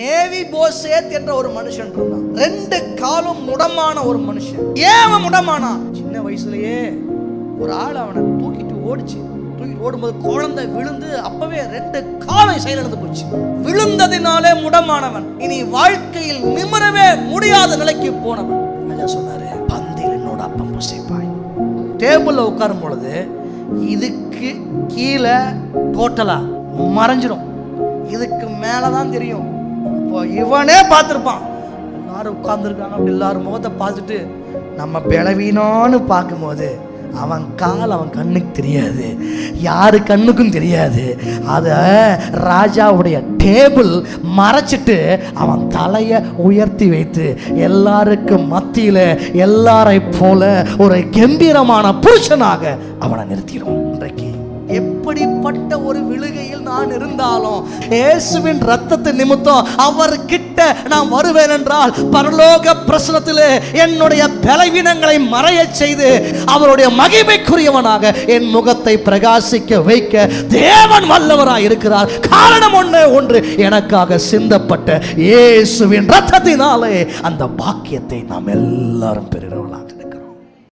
மேவி போசேத் என்ற ஒரு மனுஷன் இருந்தான். ரெண்டு காலும் முடமான ஒரு மனுஷன். ஏன் அவன் முடமானா சின்ன வயசுலயே ஒரு ஆள் அவனை தூக்கிட்டு ஓடிச்சு. தூக்கிட்டு ஓடும்போது குழந்தை விழுந்து அப்பவே ரெண்டு காலம் செயலிழந்து போச்சு. விழுந்ததினாலே முடமானவன். இனி வாழ்க்கையில் நிமிரவே முடியாத நிலைக்கு போனவன். சொன்னாரு பந்தியில் என்னோட அப்பம் புசிப்பாய். டேபிளில் உட்காரும் பொழுது இதுக்கு கீழே டோட்டலா மறைஞ்சிரும். இதுக்கு மேலே தான் தெரியும். இப்போ இவனே பார்த்துருப்பான். எல்லாரும் உட்கார்ந்துருக்காங்க. அப்படி எல்லாரும் முகத்தை பார்த்துட்டு நம்ம பிளவீனோன்னு பார்க்கும்போது அவன் கால் அவன் கண்ணுக்கு தெரியாது. யாரு கண்ணுக்கும் தெரியாது. அதை ராஜாவுடைய டேபிள் மறைச்சிட்டு அவன் தலையை உயர்த்தி வைத்து எல்லாருக்கும் மத்தியில் எல்லாரை போல ஒரு கம்பீரமான புருஷனாக அவனை நிறுத்திடுவான் எப்படிப்பட்ட ஒரு விழுகையில் நான் இருந்தாலும் இயேசுவின் ரத்தத்தின் நிமித்தம் அவர் கிட்ட நான் வருவேன் என்றால் பரலோக பிரசனத்திலே என்னுடைய பலவீனங்களை மறையச் செய்து அவருடைய மகிமைக்குரியவனாக என் முகத்தை பிரகாசிக்க வைக்க தேவன் வல்லவராய் இருக்கிறார். காரணம் ஒன்று ஒன்று எனக்காக சிந்தப்பட்ட இயேசுவின் ரத்தத்தினாலே அந்த பாக்கியத்தை நாம் எல்லாரும் பெறுகிறவர்களாக